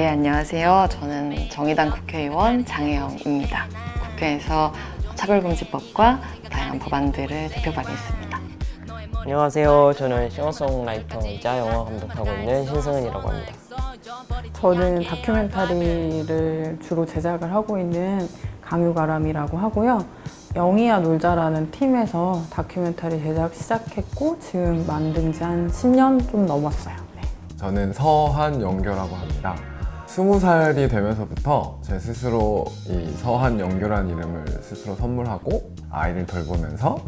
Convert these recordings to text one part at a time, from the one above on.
네, 안녕하세요. 저는 정의당 국회의원 장혜영입니다. 국회에서 차별금지법과 다양한 법안들을 대표받고 있습니다. 안녕하세요. 저는 싱어송라이터이자 영화 감독하고 있는 신승은이라고 합니다. 저는 다큐멘터리를 주로 제작을 하고 있는 강유가람이라고 하고요. 영희야 놀자라는 팀에서 다큐멘터리 제작 시작했고 지금 만든 지 한 10년 좀 넘었어요. 네. 저는 서한 영교라고 합니다. 스무 살이 되면서부터 제 스스로 이 서한 영교란 이름을 스스로 선물하고 아이를 돌보면서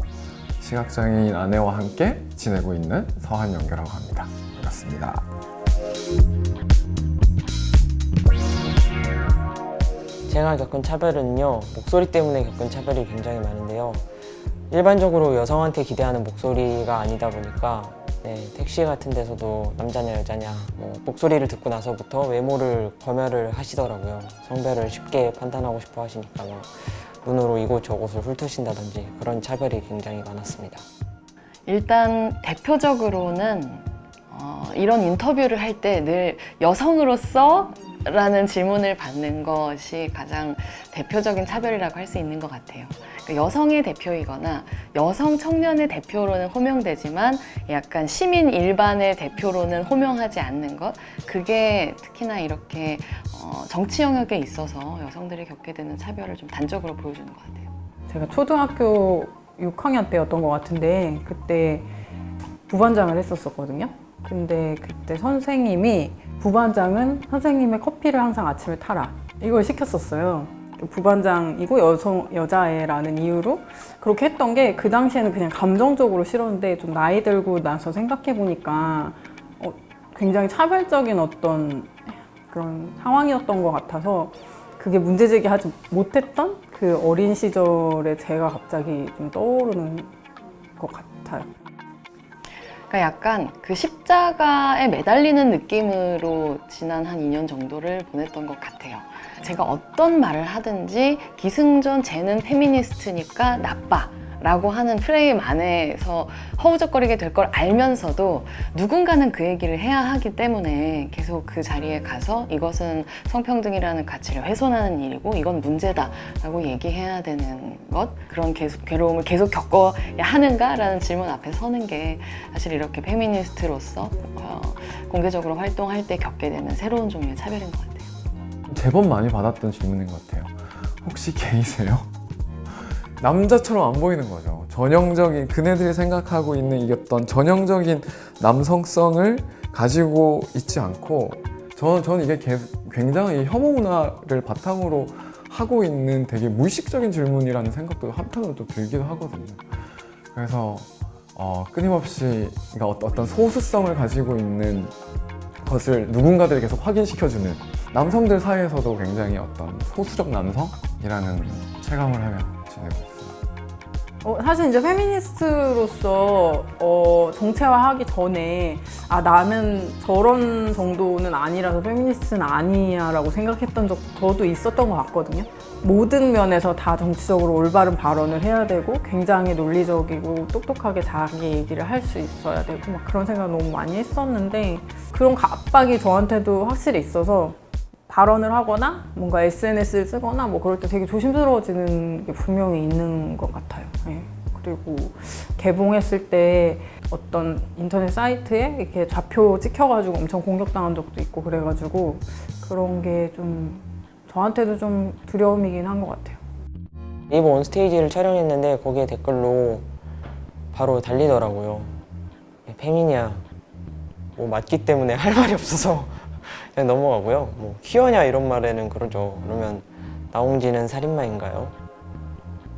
시각장애인 아내와 함께 지내고 있는 서한 영교라고 합니다. 반갑습니다. 제가 겪은 차별은요, 목소리 때문에 겪은 차별이 굉장히 많은데요. 일반적으로 여성한테 기대하는 목소리가 아니다 보니까 네, 택시 같은 데서도 남자냐 여자냐 뭐 목소리를 듣고 나서부터 외모를 검열을 하시더라고요. 성별을 쉽게 판단하고 싶어 하시니까 막 눈으로 이곳 저곳을 훑으신다든지 그런 차별이 굉장히 많았습니다. 일단 대표적으로는 어, 이런 인터뷰를 할 때 늘 여성으로서 라는 질문을 받는 것이 가장 대표적인 차별이라고 할 수 있는 것 같아요. 그러니까 여성의 대표이거나 여성 청년의 대표로는 호명되지만 약간 시민 일반의 대표로는 호명하지 않는 것 그게 특히나 이렇게 어, 정치 영역에 있어서 여성들이 겪게 되는 차별을 좀 단적으로 보여주는 것 같아요. 제가 초등학교 6학년 때였던 것 같은데 그때 부반장을 했었었거든요. 근데 그때 선생님이 부반장은 선생님의 커피를 항상 아침에 타라 이걸 시켰었어요. 부반장이고 여성 여자애라는 이유로 그렇게 했던 게 그 당시에는 그냥 감정적으로 싫었는데 좀 나이 들고 나서 생각해 보니까 어, 굉장히 차별적인 어떤 그런 상황이었던 것 같아서 그게 문제 제기하지 못했던 그 어린 시절에 제가 갑자기 좀 떠오르는 것 같아요. 그러니까 약간 그 십자가에 매달리는 느낌으로 지난 한 2년 정도를 보냈던 것 같아요. 제가 어떤 말을 하든지 기승전 쟤는 페미니스트니까 나빠. 라고 하는 프레임 안에서 허우적거리게 될 걸 알면서도 누군가는 그 얘기를 해야 하기 때문에 계속 그 자리에 가서 이것은 성평등이라는 가치를 훼손하는 일이고 이건 문제다 라고 얘기해야 되는 것 그런 계속, 괴로움을 계속 겪어야 하는가 라는 질문 앞에 서는 게 사실 이렇게 페미니스트로서 어, 공개적으로 활동할 때 겪게 되는 새로운 종류의 차별인 것 같아요. 제법 많이 받았던 질문인 것 같아요. 혹시 게이세요? 남자처럼 안 보이는 거죠. 전형적인 그네들이 생각하고 있는 이 어떤 전형적인 남성성을 가지고 있지 않고 저는 저는 이게 개- 굉장히 혐오 문화를 바탕으로 하고 있는 되게 무의식적인 질문이라는 생각도 한편으로 또 들기도 하거든요. 그래서 어, 끊임없이 그러니까 어떤- 소수성을 가지고 있는 것을 누군가들이 계속 확인시켜주는 남성들 사이에서도 굉장히 어떤 소수적 남성이라는 체감을 하며 지내고 있습니다. 어, 사실 이제 페미니스트로서 어, 정체화하기 전에 아 나는 저런 정도는 아니라서 페미니스트는 아니야라고 생각했던 적 저도 있었던 것 같거든요. 모든 면에서 다 정치적으로 올바른 발언을 해야 되고 굉장히 논리적이고 똑똑하게 자기 얘기를 할 수 있어야 되고 막 그런 생각 너무 많이 했었는데 그런 압박이 저한테도 확실히 있어서 발언을 하거나 뭔가 SNS를 쓰거나 뭐 그럴 때 되게 조심스러워지는 게 분명히 있는 것 같아요. 예. 그리고 개봉했을 때 어떤 인터넷 사이트에 이렇게 좌표 찍혀가지고 엄청 공격당한 적도 있고 그래가지고 그런 게 좀 저한테도 좀 두려움이긴 한 것 같아요. 네이버 온스테이지를 촬영했는데 거기에 댓글로 바로 달리더라고요. 페미니아 뭐 맞기 때문에 할 말이 없어서 그냥 넘어가고요. 뭐 퀴어냐 이런 말에는 그러죠. 그러면 나홍진은 살인마인가요?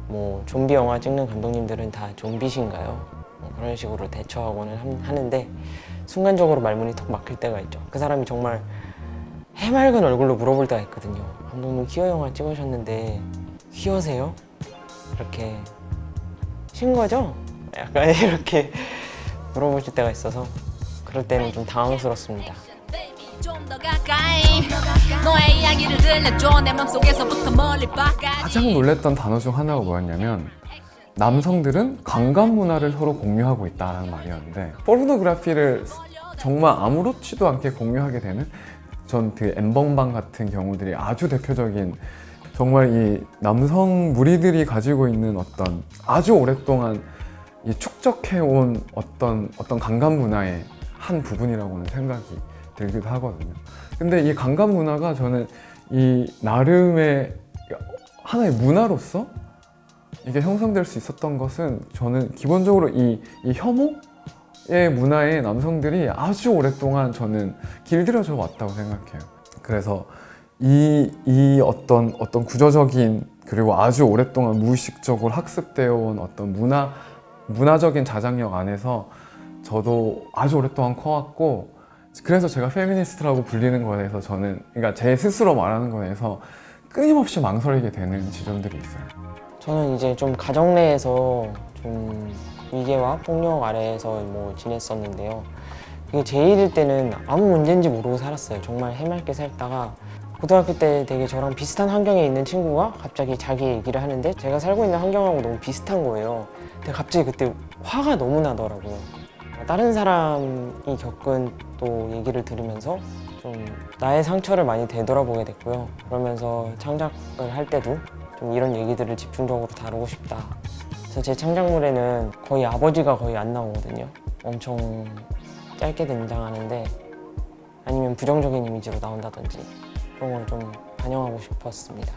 뭐 좀비 영화 찍는 감독님들은 다 좀비신가요? 뭐 그런 식으로 대처하고는 함- 하는데 순간적으로 말문이 턱 막힐 때가 있죠. 그 사람이 정말 해맑은 얼굴로 물어볼 때가 있거든요. 감독님 퀴어 영화 찍으셨는데 퀴어세요? 이렇게 신 거죠? 약간 이렇게 물어보실 때가 있어서 그럴 때는 좀 당황스럽습니다. 가장 놀랬던 단어 중 하나가 뭐였냐면 남성들은 강간 문화를 서로 공유하고 있다라는 말이었는데 포르노그래피를 정말 아무렇지도 않게 공유하게 되는 전 그 엠번방 같은 경우들이 아주 대표적인 정말 이 남성 무리들이 가지고 있는 어떤 아주 오랫동안 이 축적해온 어떤 어떤 강간 문화의 한 부분이라고는 생각이 들기도 하거든요. 근데 이 강간 문화가 저는 이 나름의 하나의 문화로서 이게 형성될 수 있었던 것은 저는 기본적으로 이, 이 혐오의 문화에 남성들이 아주 오랫동안 저는 길들여져 왔다고 생각해요. 그래서 이, 이 어떤, 어떤 구조적인 그리고 아주 오랫동안 무의식적으로 학습되어 온 어떤 문화, 문화적인 자장력 안에서 저도 아주 오랫동안 커왔고 그래서 제가 페미니스트라고 불리는 거에 대해서 저는 그러니까 제 스스로 말하는 거에 대해서 끊임없이 망설이게 되는 지점들이 있어요. 저는 이제 좀 가정 내에서 좀 위계와 폭력 아래에서 뭐 지냈었는데요. 이게 제1일 때는 아무 문제인지 모르고 살았어요. 정말 해맑게 살다가 고등학교 때 되게 저랑 비슷한 환경에 있는 친구가 갑자기 자기 얘기를 하는데 제가 살고 있는 환경하고 너무 비슷한 거예요. 근데 갑자기 그때 화가 너무 나더라고요. 다른 사람이 겪은 또 얘기를 들으면서 좀 나의 상처를 많이 되돌아보게 됐고요. 그러면서 창작을 할 때도 좀 이런 얘기들을 집중적으로 다루고 싶다. 그래서 제 창작물에는 거의 아버지가 거의 안 나오거든요. 엄청 짧게 등장하는데 아니면 부정적인 이미지로 나온다든지 그런 걸 좀 반영하고 싶었습니다.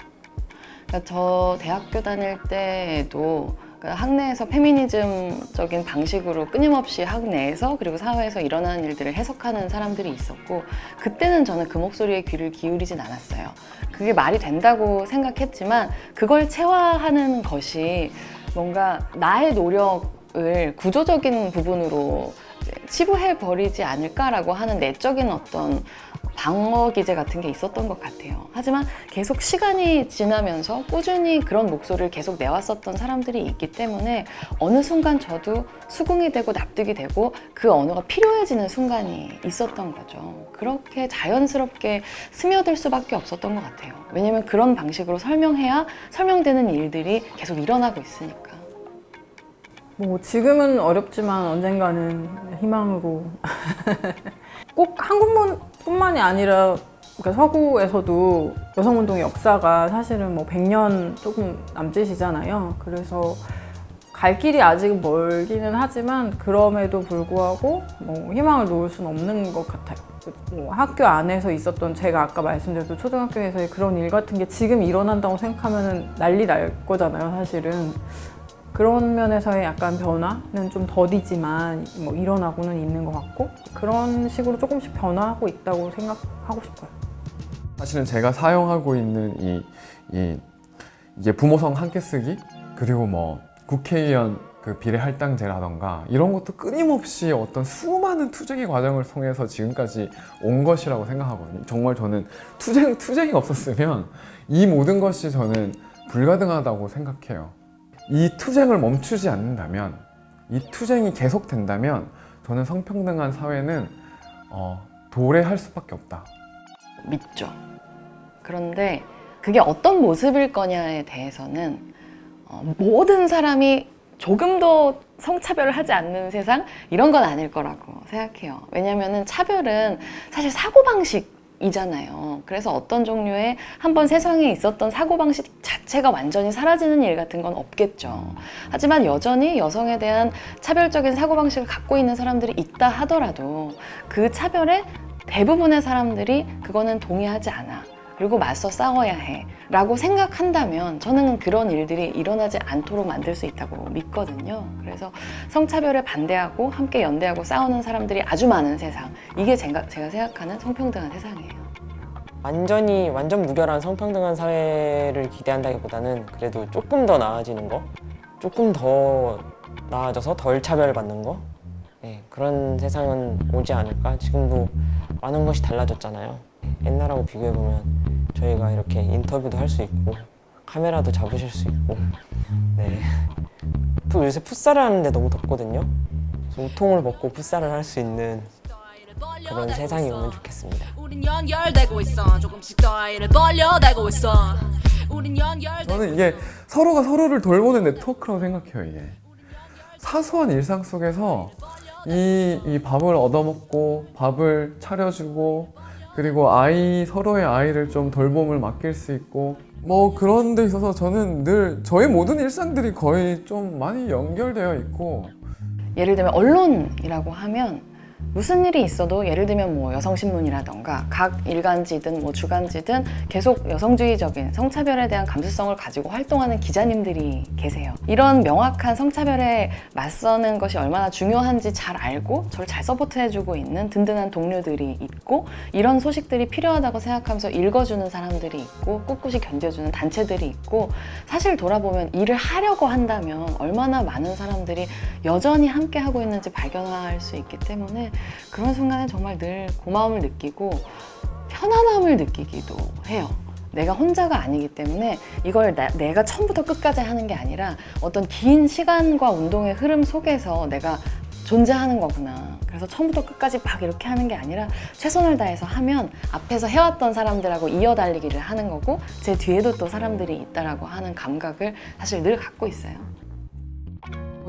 그러니까 저 대학교 다닐 때에도 그러니까 학내에서 페미니즘적인 방식으로 끊임없이 학내에서 그리고 사회에서 일어나는 일들을 해석하는 사람들이 있었고 그때는 저는 그 목소리에 귀를 기울이진 않았어요. 그게 말이 된다고 생각했지만 그걸 체화하는 것이 뭔가 나의 노력을 구조적인 부분으로 치부해 버리지 않을까라고 하는 내적인 어떤 방어 기제 같은 게 있었던 것 같아요. 하지만 계속 시간이 지나면서 꾸준히 그런 목소리를 계속 내왔었던 사람들이 있기 때문에 어느 순간 저도 수긍이 되고 납득이 되고 그 언어가 필요해지는 순간이 있었던 거죠. 그렇게 자연스럽게 스며들 수밖에 없었던 것 같아요. 왜냐면 그런 방식으로 설명해야 설명되는 일들이 계속 일어나고 있으니까. 뭐 지금은 어렵지만 언젠가는 희망으로 꼭 한국 뿐만이 아니라 그러니까 서구에서도 여성운동의 역사가 사실은 뭐 100년 조금 남짓이잖아요. 그래서 갈 길이 아직은 멀기는 하지만 그럼에도 불구하고 뭐 희망을 놓을 수는 없는 것 같아요. 뭐 학교 안에서 있었던 제가 아까 말씀드렸던 초등학교에서의 그런 일 같은 게 지금 일어난다고 생각하면 난리 날 거잖아요, 사실은. 그런 면에서의 약간 변화는 좀 더디지만 뭐 일어나고는 있는 것 같고 그런 식으로 조금씩 변화하고 있다고 생각하고 싶어요. 사실은 제가 사용하고 있는 이, 이 이게 부모성 함께 쓰기 그리고 뭐 국회의원 그 비례 할당제라던가 이런 것도 끊임없이 어떤 수많은 투쟁의 과정을 통해서 지금까지 온 것이라고 생각하거든요. 정말 저는 투쟁 투쟁이 없었으면 이 모든 것이 저는 불가능하다고 생각해요. 이 투쟁을 멈추지 않는다면 이 투쟁이 계속된다면 저는 성평등한 사회는 어, 도래할 수밖에 없다. 믿죠. 그런데 그게 어떤 모습일 거냐에 대해서는 어, 모든 사람이 조금도 성차별을 하지 않는 세상 이런 건 아닐 거라고 생각해요. 왜냐면은 차별은 사실 사고방식 이잖아요. 그래서 어떤 종류의 한번 세상에 있었던 사고방식 자체가 완전히 사라지는 일 같은 건 없겠죠. 하지만 여전히 여성에 대한 차별적인 사고방식을 갖고 있는 사람들이 있다 하더라도 그 차별에 대부분의 사람들이 그거는 동의하지 않아. 그리고 맞서 싸워야 해. 라고 생각한다면 저는 그런 일들이 일어나지 않도록 만들 수 있다고 믿거든요. 그래서 성차별에 반대하고 함께 연대하고 싸우는 사람들이 아주 많은 세상. 이게 제가, 제가 생각하는 성평등한 세상이에요. 완전히 완전 무결한 성평등한 사회를 기대한다기보다는 그래도 조금 더 나아지는 거, 조금 더 나아져서 덜 차별받는 거, 네, 그런 세상은 오지 않을까. 지금도 많은 것이 달라졌잖아요. 옛날하고 비교해 보면 저희가 이렇게 인터뷰도 할 수 있고 카메라도 잡으실 수 있고, 네. 또 요새 풋살을 하는데 너무 덥거든요. 그래서 우통을 벗고 풋살을 할 수 있는 그런 세상이 오면 좋겠습니다. 저는 이게 서로가 서로를 돌보는 네트워크라고 생각해요, 이게. 사소한 일상 속에서 이, 이 밥을 얻어먹고 밥을 차려주고 그리고 아이 서로의 아이를 좀 돌봄을 맡길 수 있고 뭐 그런 데 있어서 저는 늘 저의 모든 일상들이 거의 좀 많이 연결되어 있고. 예를 들면 언론이라고 하면 무슨 일이 있어도 예를 들면 뭐 여성신문이라던가 각 일간지든 뭐 주간지든 계속 여성주의적인 성차별에 대한 감수성을 가지고 활동하는 기자님들이 계세요. 이런 명확한 성차별에 맞서는 것이 얼마나 중요한지 잘 알고 저를 잘 서포트해주고 있는 든든한 동료들이 있고 이런 소식들이 필요하다고 생각하면서 읽어주는 사람들이 있고 꿋꿋이 견뎌주는 단체들이 있고 사실 돌아보면 일을 하려고 한다면 얼마나 많은 사람들이 여전히 함께 하고 있는지 발견할 수 있기 때문에 그런 순간에 정말 늘 고마움을 느끼고 편안함을 느끼기도 해요. 내가 혼자가 아니기 때문에 이걸 나- 내가 처음부터 끝까지 하는 게 아니라 어떤 긴 시간과 운동의 흐름 속에서 내가 존재하는 거구나. 그래서 처음부터 끝까지 막 이렇게 하는 게 아니라 최선을 다해서 하면 앞에서 해왔던 사람들하고 이어달리기를 하는 거고 제 뒤에도 또 사람들이 있다라고 하는 감각을 사실 늘 갖고 있어요.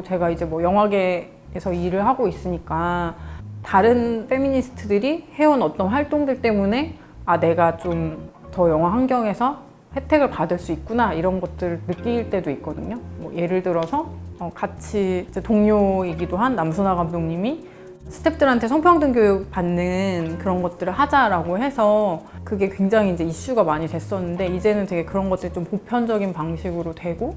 제가 이제 뭐 영화계에서 일을 하고 있으니까 다른 페미니스트들이 해온 어떤 활동들 때문에 아 내가 좀 더 영화 환경에서 혜택을 받을 수 있구나 이런 것들을 느낄 때도 있거든요. 뭐 예를 들어서 어, 같이 동료이기도 한 남순아 감독님이 스탭들한테 성평등 교육 받는 그런 것들을 하자라고 해서 그게 굉장히 이제 이슈가 많이 됐었는데 이제는 되게 그런 것들이 좀 보편적인 방식으로 되고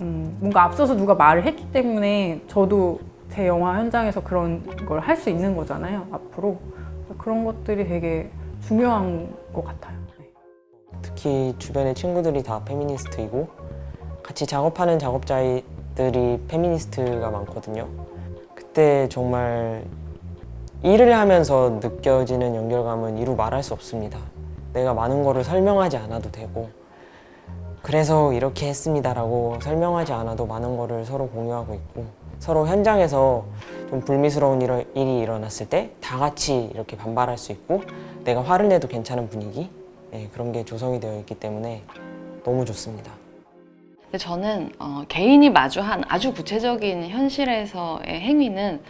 음, 뭔가 앞서서 누가 말을 했기 때문에 저도 제 영화 현장에서 그런 걸 할 수 있는 거잖아요 앞으로 그런 것들이 되게 중요한 것 같아요. 네. 특히 주변의 친구들이 다 페미니스트이고 같이 작업하는 작업자들이 페미니스트가 많거든요. 그때 정말 일을 하면서 느껴지는 연결감은 이루 말할 수 없습니다. 내가 많은 거를 설명하지 않아도 되고 그래서 이렇게 했습니다라고 설명하지 않아도 많은 거를 서로 공유하고 있고 서로 현장에서 좀 불미스러운 일이 일어났을 때 다 같이 이렇게 반발할 수 있고 내가 화를 내도 괜찮은 분위기 네, 그런 게 조성이 되어 있기 때문에 너무 좋습니다. 저는 어, 개인이 마주한 아주 구체적인 현실에서의 행위는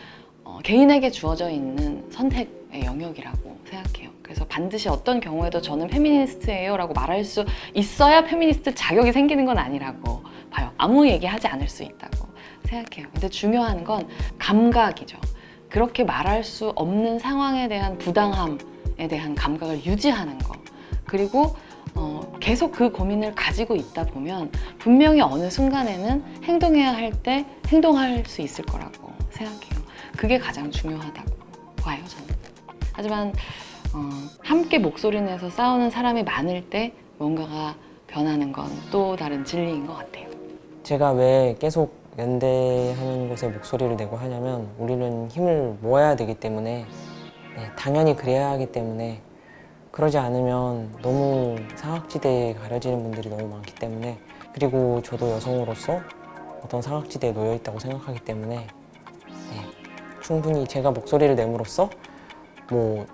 어, 개인에게 주어져 있는 선택의 영역이라고 생각해요. 그래서 반드시 어떤 경우에도 저는 페미니스트예요라고 말할 수 있어야 페미니스트 자격이 생기는 건 아니라고 봐요. 아무 얘기하지 않을 수 있다고 생각해요. 근데 중요한 건 감각이죠. 그렇게 말할 수 없는 상황에 대한 부당함에 대한 감각을 유지하는 거. 그리고 어, 계속 그 고민을 가지고 있다 보면 분명히 어느 순간에는 행동해야 할 때 행동할 수 있을 거라고 생각해요. 그게 가장 중요하다고 봐요, 저는. 하지만 어, 함께 목소리 내서 싸우는 사람이 많을 때 뭔가가 변하는 건 또 다른 진리인 것 같아요. 제가 왜 계속 연대하는 곳에 목소리를 내고 하냐면 우리는 힘을 모아야 되기 때문에 네, 당연히 그래야 하기 때문에 그러지 않으면 너무 사각지대에 가려지는 분들이 너무 많기 때문에 그리고 저도 여성으로서 어떤 사각지대에 놓여 있다고 생각하기 때문에 네, 충분히 제가 목소리를 내므로써 뭐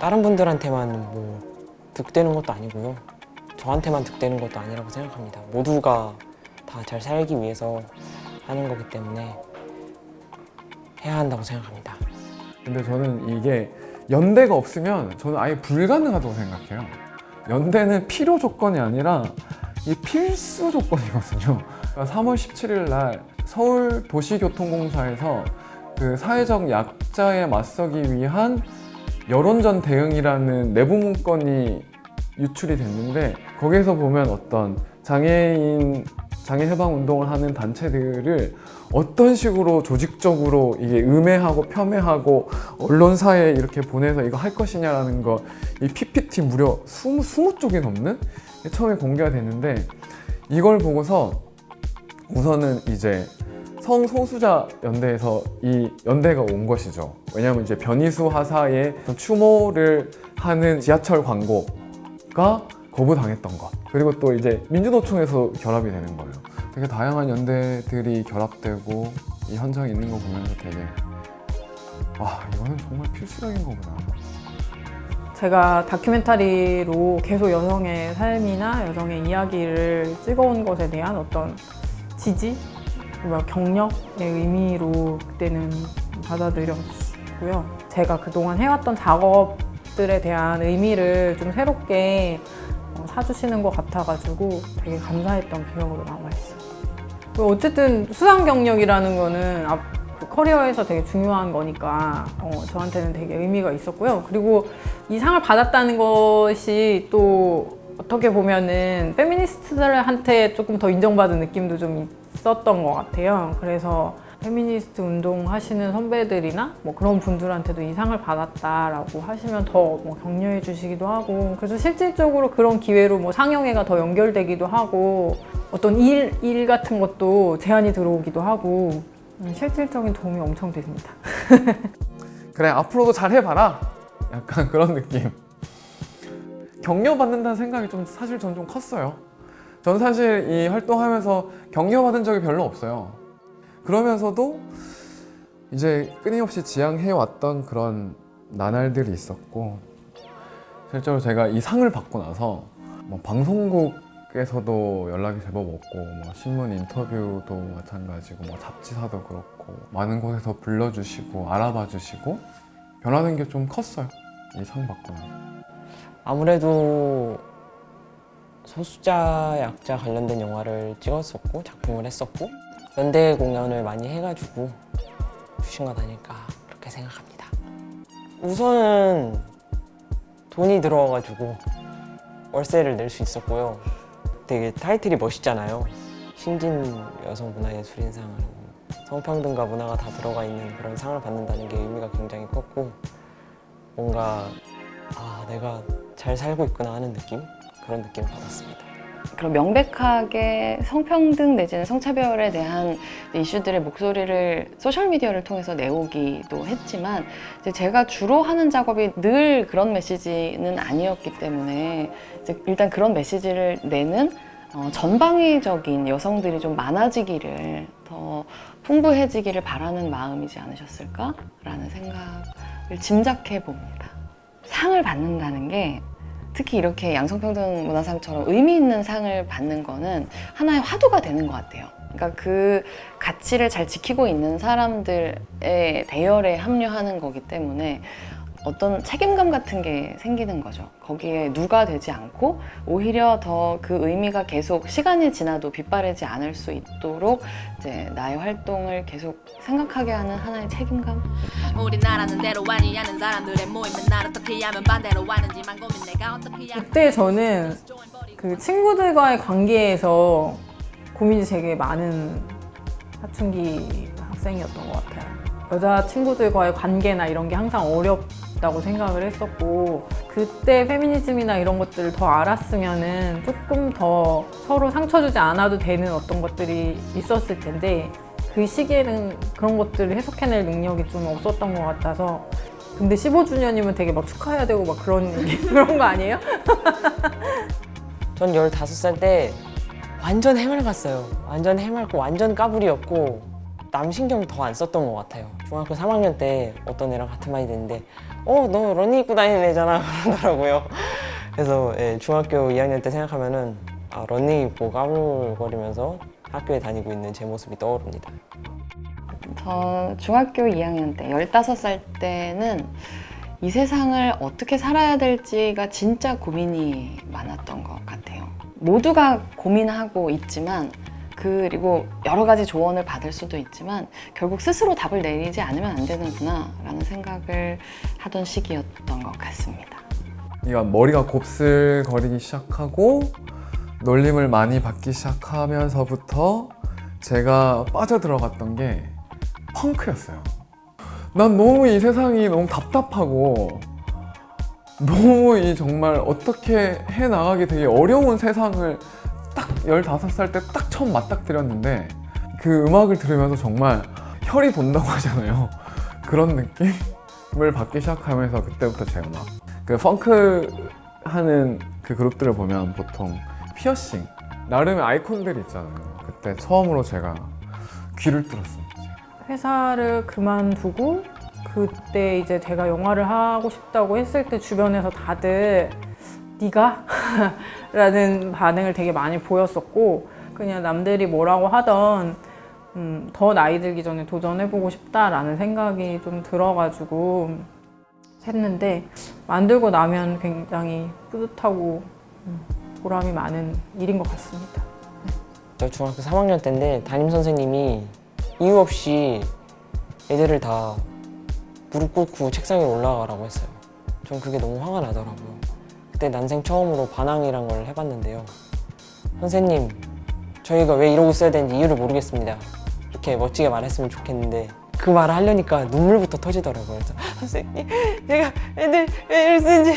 다른 분들한테만 뭐 득되는 것도 아니고요. 저한테만 득되는 것도 아니라고 생각합니다. 모두가 다 잘 살기 위해서 하는 거기 때문에 해야 한다고 생각합니다. 근데 저는 이게 연대가 없으면 저는 아예 불가능하다고 생각해요. 연대는 필요 조건이 아니라 이 필수 조건이거든요. 그러니까 3월 17일 날 서울 도시교통공사에서 그 사회적 약자에 맞서기 위한 여론전 대응이라는 내부 문건이 유출이 됐는데 거기에서 보면 어떤 장애인 장애 해방 운동을 하는 단체들을 어떤 식으로 조직적으로 이게 음해하고 폄훼하고 언론사에 이렇게 보내서 이거 할 것이냐라는 거 이 PPT 무려 20, 20쪽이 넘는 게 처음에 공개가 됐는데 이걸 보고서 우선은 이제 성소수자 연대에서 이 연대가 온 것이죠. 왜냐하면 이제 변희수 하사의 추모를 하는 지하철 광고가 거부당했던 것. 그리고 또 이제 민주노총에서 결합이 되는 거예요. 되게 다양한 연대들이 결합되고 이 현장에 있는 거 보면서 되게 와 이거는 정말 필수적인 거구나. 제가 다큐멘터리로 계속 여성의 삶이나 여성의 이야기를 찍어온 것에 대한 어떤 지지, 뭐 경력의 의미로 그때는 받아들였고요. 제가 그동안 해왔던 작업들에 대한 의미를 좀 새롭게 어, 사주시는 것 같아가지고 되게 감사했던 기억으로 남아있어요. 어쨌든 수상 경력이라는 거는 앞, 그 커리어에서 되게 중요한 거니까 어, 저한테는 되게 의미가 있었고요. 그리고 이 상을 받았다는 것이 또 어떻게 보면은 페미니스트들한테 조금 더 인정받은 느낌도 좀 있었던 것 같아요. 그래서 페미니스트 운동 하시는 선배들이나 뭐 그런 분들한테도 이 상을 받았다라고 하시면 더 뭐 격려해 주시기도 하고 그래서 실질적으로 그런 기회로 뭐 상영회가 더 연결되기도 하고 어떤 일, 일 같은 것도 제안이 들어오기도 하고 음, 실질적인 도움이 엄청 됩니다. 그래 앞으로도 잘 해봐라. 약간 그런 느낌. 격려받는다는 생각이 좀 사실 전 좀 컸어요. 전 사실 이 활동하면서 격려받은 적이 별로 없어요 그러면서도 이제 끊임없이 지향해왔던 그런 나날들이 있었고 실제로 제가 이 상을 받고 나서 뭐 방송국에서도 연락이 제법 없고 뭐 신문 인터뷰도 마찬가지고 뭐 잡지사도 그렇고 많은 곳에서 불러주시고 알아봐 주시고 변하는 게 좀 컸어요. 이 상 받고 나 아무래도 소수자 약자 관련된 영화를 찍었었고 작품을 했었고 연대 공연을 많이 해가지고 주신 것 아닐까 그렇게 생각합니다. 우선은 돈이 들어와가지고 월세를 낼 수 있었고요. 되게 타이틀이 멋있잖아요. 신진 여성 문화예술인상을 성평등과 문화가 다 들어가 있는 그런 상을 받는다는 게 의미가 굉장히 컸고 뭔가 아 내가 잘 살고 있구나 하는 느낌 그런 느낌을 받았습니다. 그런 명백하게 성평등 내지는 성차별에 대한 이슈들의 목소리를 소셜미디어를 통해서 내오기도 했지만 이제 제가 주로 하는 작업이 늘 그런 메시지는 아니었기 때문에 일단 그런 메시지를 내는 어, 전방위적인 여성들이 좀 많아지기를 더 풍부해지기를 바라는 마음이지 않으셨을까라는 생각을 짐작해 봅니다. 상을 받는다는 게 특히 이렇게 양성평등 문화상처럼 의미 있는 상을 받는 거는 하나의 화두가 되는 것 같아요. 그러니까 그 가치를 잘 지키고 있는 사람들의 대열에 합류하는 거기 때문에 어떤 책임감 같은 게 생기는 거죠. 거기에 누가 되지 않고 오히려 더 그 의미가 계속 시간이 지나도 빗바래지 않을 수 있도록 이제 나의 활동을 계속 생각하게 하는 하나의 책임감? 우리나라는 대로 아니냐는 사람들의 모임은 날 어떻게 하면 반대로 하는지만 고민 내가 어떻게 하면 그때 저는 그 친구들과의 관계에서 고민이 되게 많은 사춘기 학생이었던 것 같아요. 여자 친구들과의 관계나 이런 게 항상 어렵 다고 생각을 했었고 그때 페미니즘이나 이런 것들을 더 알았으면은 조금 더 서로 상처 주지 않아도 되는 어떤 것들이 있었을 텐데 그 시기에는 그런 것들을 해석해낼 능력이 좀 없었던 것 같아서 근데 15주년이면 되게 막 축하해야 되고 막 그런 그런 거 아니에요? 전 15살 때 완전 해맑았어요. 완전 해맑고 완전 까불이었고 남 신경 더 안 썼던 것 같아요. 중학교 3학년 때 어떤 애랑 같은 반이 됐는데 어, 너 러닝 입고 다니는 애잖아 그러더라고요. 그래서 예, 중학교 2학년 때 생각하면은 아, 러닝 입고 까불거리면서 학교에 다니고 있는 제 모습이 떠오릅니다. 저 중학교 2학년 때, 15살 때는 이 세상을 어떻게 살아야 될지가 진짜 고민이 많았던 것 같아요. 모두가 고민하고 있지만, 그리고 여러 가지 조언을 받을 수도 있지만, 결국 스스로 답을 내리지 않으면 안 되는구나, 라는 생각을 하던 시기였던 것 같습니다. 그러니까 머리가 곱슬거리기 시작하고 놀림을 많이 받기 시작하면서부터 제가 빠져들어갔던 게 펑크였어요. 난 너무 이 세상이 너무 답답하고 너무 이 정말 어떻게 해 나가기 되게 어려운 세상을 딱 15살 때 딱 처음 맞닥뜨렸는데 그 음악을 들으면서 정말 혈이 돈다고 하잖아요. 그런 느낌을 받기 시작하면서 그때부터 제가 막그 펑크 하는 그 그룹들을 보면 보통 피어싱 나름의 아이콘들이 있잖아요. 그때 처음으로 제가 귀를 뚫었습니다. 회사를 그만두고 그때 이제 제가 영화를 하고 싶다고 했을 때 주변에서 다들 네가? 라는 반응을 되게 많이 보였었고 그냥 남들이 뭐라고 하던 음, 더 나이 들기 전에 도전해보고 싶다라는 생각이 좀 들어가지고 했는데 만들고 나면 굉장히 뿌듯하고 음, 보람이 많은 일인 것 같습니다. 저 중학교 3학년 때인데 담임 선생님이 이유 없이 애들을 다 무릎 꿇고 책상 위에 올라가라고 했어요. 전 그게 너무 화가 나더라고요. 그때 난생 처음으로 반항이란 걸 해봤는데요. 선생님, 저희가 왜 이러고 있어야 되는지 이유를 모르겠습니다. 이렇게 멋지게 말했으면 좋겠는데 그 말을 하려니까 눈물부터 터지더라고요. 선생님, 제가 애들 왜 이러고 있는지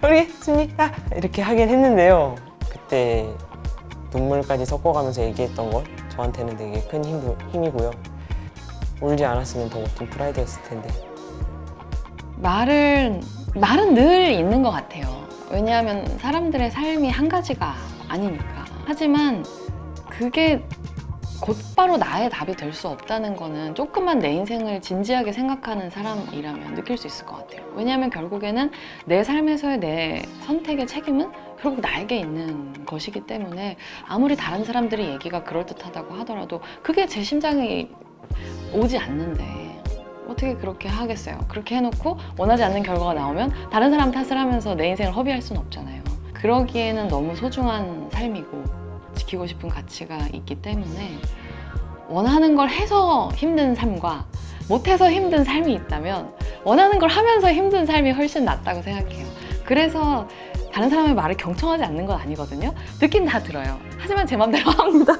모르겠습니다. 이렇게 하긴 했는데요. 그때 눈물까지 섞어가면서 얘기했던 것 저한테는 되게 큰 힘, 힘이 고요. 울지 않았으면 더 멋진 프라이드였을 텐데 말은 말은 늘 있는 것 같아요. 왜냐하면 사람들의 삶이 한 가지가 아니니까. 하지만 그게 곧바로 나의 답이 될 수 없다는 거는 조금만 내 인생을 진지하게 생각하는 사람이라면 느낄 수 있을 것 같아요. 왜냐하면 결국에는 내 삶에서의 내 선택의 책임은 결국 나에게 있는 것이기 때문에 아무리 다른 사람들의 얘기가 그럴듯하다고 하더라도 그게 제 심장이 오지 않는데 어떻게 그렇게 하겠어요? 그렇게 해놓고 원하지 않는 결과가 나오면 다른 사람 탓을 하면서 내 인생을 허비할 수는 없잖아요. 그러기에는 너무 소중한 삶이고 지키고 싶은 가치가 있기 때문에 원하는 걸 해서 힘든 삶과 못해서 힘든 삶이 있다면 원하는 걸 하면서 힘든 삶이 훨씬 낫다고 생각해요. 그래서 다른 사람의 말을 경청하지 않는 건 아니거든요. 듣긴 다 들어요. 하지만 제 맘대로 합니다.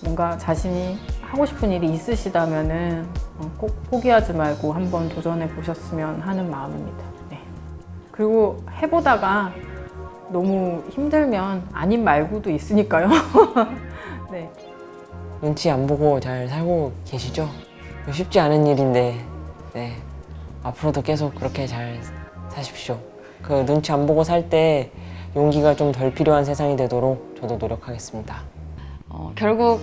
뭔가 자신이 하고 싶은 일이 있으시다면은 어, 꼭 포기하지 말고 한번 도전해 보셨으면 하는 마음입니다. 네. 그리고 해보다가 너무 힘들면 아닌 말고도 있으니까요. 네. 눈치 안 보고 잘 살고 계시죠? 쉽지 않은 일인데 네 앞으로도 계속 그렇게 잘 사십시오. 그 눈치 안 보고 살 때 용기가 좀 덜 필요한 세상이 되도록 저도 노력하겠습니다. 어, 결국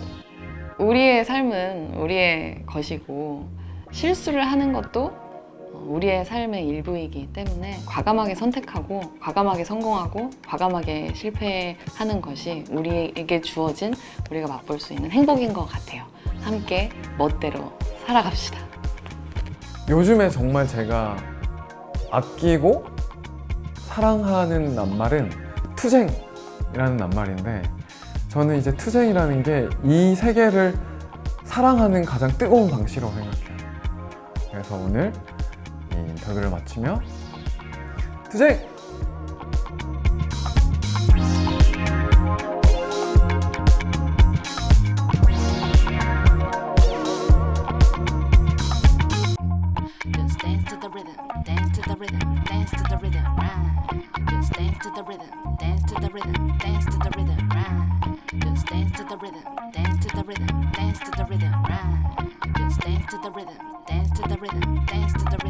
우리의 삶은 우리의 것이고 실수를 하는 것도 어, 우리의 삶의 일부이기 때문에 과감하게 선택하고 과감하게 성공하고 과감하게 실패하는 것이 우리에게 주어진 우리가 맛볼 수 있는 행복인 것 같아요. 함께 멋대로 살아갑시다. 요즘에 정말 제가 아끼고 사랑하는 낱말은 투쟁이라는 낱말인데 저는 이제 투쟁이라는 게 이 세계를 사랑하는 가장 뜨거운 방식이라고 생각해요. 그래서 오늘 이 인터뷰를 마치며 투쟁! Dance to the rhythm, dance to the rhythm, dance to the rhythm. Just dance to the rhythm, dance to the rhythm, dance to the rhythm, right. Just dance to the rhythm, dance to the rhythm, dance to the rhythm,